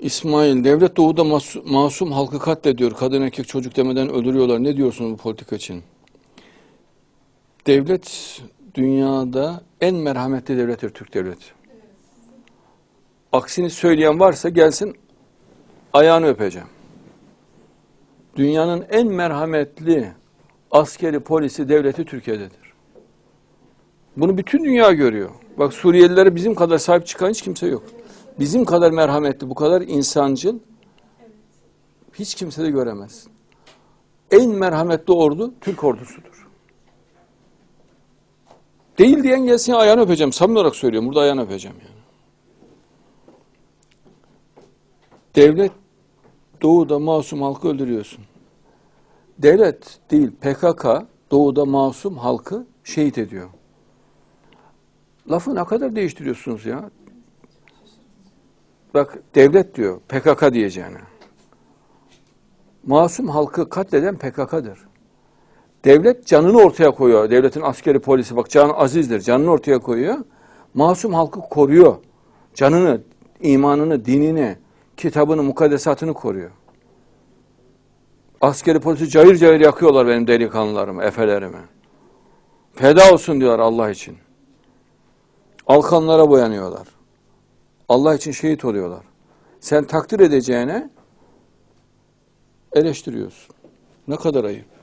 İsmail, devlet doğuda mas- masum halkı katlediyor. Kadın erkek çocuk demeden öldürüyorlar. Ne diyorsunuz bu politika için? Devlet dünyada en merhametli devlettir Türk devleti. Aksini söyleyen varsa gelsin ayağını öpeceğim. Dünyanın en merhametli askeri, polisi, devleti Türkiye'dedir. Bunu bütün dünya görüyor. Bak Suriyelilere bizim kadar sahip çıkan hiç kimse yok. Bizim kadar merhametli, bu kadar insancıl hiç kimse de göremez. En merhametli ordu Türk ordusudur. Değil diyen gelsin ayağını öpeceğim. Samimi olarak söylüyorum. Burada ayağını öpeceğim yani. Devlet doğuda masum halkı öldürüyorsun. Devlet değil PKK doğuda masum halkı şehit ediyor. Lafı ne kadar değiştiriyorsunuz ya? Bak devlet diyor PKK diyeceğine. Masum halkı katleden PKK'dır. Devlet canını ortaya koyuyor. Devletin askeri polisi bak can azizdir. Canını ortaya koyuyor. Masum halkı koruyor. Canını, imanını, dinini, kitabını, mukaddesatını koruyor. Askeri polisi cayır cayır yakıyorlar benim delikanlılarımı, efelerimi. Feda olsun diyorlar Allah için. Alkanlara boyanıyorlar. Allah için şehit oluyorlar. Sen takdir edeceğine eleştiriyorsun. Ne kadar ayıp.